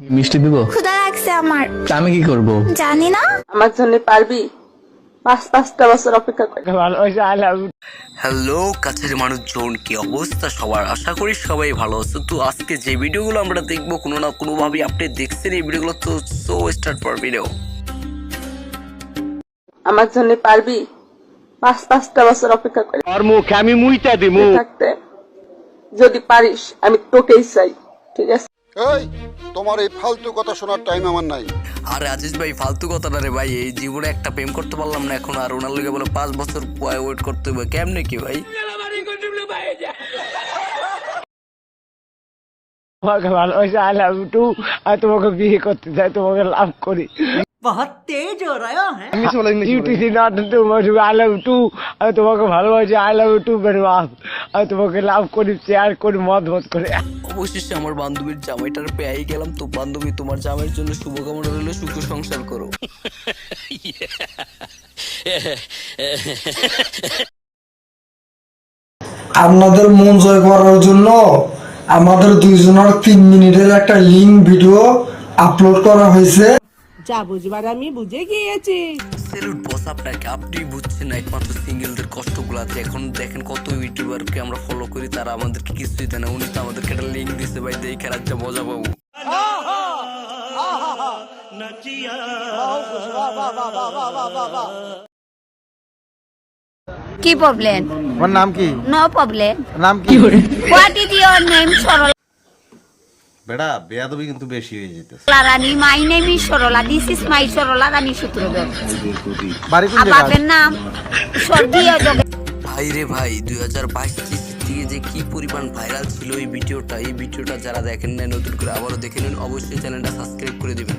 মিষ্টি দিব? ক্ষুধা লাগছে আমার। তা আমি কি করব? জানি না। আমার জন্য পারবি? পাঁচ পাঁচটা বছর অপেক্ষা করে। হ্যালো কাছের মানুষজন কি অবস্থা সবার? আশা করি সবাই ভালো আছে। তো আজকে যে ভিডিওগুলো আমরা দেখব কোনো না কোনো ভাবে আপনি দেখছেন এই ভিডিওগুলো তো সো স্টার্ট ফর ভিডিও আমার জন্য পারবি? পাঁচ পাঁচটা বছর অপেক্ষা করে। আর মুখে আমি মুইটা দিমু। থাকতে। যদি পারিস আমি তোকেই চাই। ঠিক আছে? এই তোমার এই ফালতু কথা শোনার টাইম আমার নাই। আরে আজিজ ভাই ফালতু কথা না রে ভাই এই জীবনে একটা প্রেম করতে পারলাম না এখন আর ওনার লোকে বলে পাঁচ বছর ওয়েট করতে হবে কেমনে কি ভাই? তোমাকে ভালোবাসি আই লাভ টু আর তোমাকে বিয়ে করতে চাই তোমাকে লাভ করি। বহুত তেজ হো রায় হ্যাঁ। আমি বলে you TC not too much I love to আমি তোমাকে ভালোবাসি। I love to very much আমি তোমাকে লাভ করি শেয়ার করি মত মত করে। অবশেষে আমার বান্ধবীর জামাইটার পেয়ে গেলাম। তো বান্ধবী তোমার জামাইয়ের জন্য শুভকামনা রইল। সুখ সংসার করো। আপনাদের মন জয় করার জন্য আমাদের দুইজনের তিন মিনিটের একটা লিঙ্ক ভিডিও আপলোড করা হয়েছে। যা বুঝবার আমি বুঝে গিয়েছি। সেলুট বস আপনাকে আপনি বুঝছেন না একমাত্র সিঙ্গেলদের কষ্টগুলো আছে। এখন দেখেন কত ইউটিউবারকে আমরা ফলো করি তারা আমাদেরকে কিছুই দেয় না। উনি তো আমাদেরকে একটা লিঙ্ক দিছে ভাই দেখে মজা পাবো। কি প্রবলেম তোমার নাম কি? নো প্রবলেম নাম কি? What is your name Sarala বেড়া বেয়াদবি কিন্তু বেশি হয়ে যেতেছে। Rani my name is Sarala this is my Sarala Rani Sutradhar বাড়ি কোন বাপের নাম স্বর্গীয় ভাই রে ভাই দুই হাজার বাইশ থেকে যে কি পরিমাণ ভাইরাল ছিল এই ভিডিওটা এই ভিডিওটা যারা দেখেন নাই নতুন করে আবারও দেখে নিন। অবশ্যই চ্যানেলটা সাবস্ক্রাইব করে দিবেন।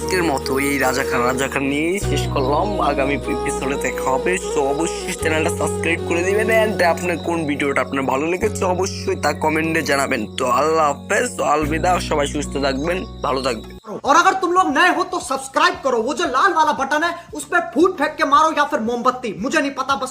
আজকের মতো এই রাজা খান রাজা খান নিয়ে শেষ করলাম আগামী এপিসোডে দেখা হবে তো অবশ্যই চ্যানেলটা সাবস্ক্রাইব করে দিবেন অ্যান্ড আপনার কোন ভিডিওটা আপনার ভালো লেগেছে অবশ্যই তা কমেন্টে জানাবেন তো আল্লাহ হাফেজ তো আলবিদা সবাই সুস্থ থাকবেন ভালো থাকবেন और अगर तुम लोग नए हो तो सब्सक्राइब करो वो जो लाल वाला बटन है उस पर फूट फेंक के मारो या फिर मोमबत्ती मुझे नहीं पता बस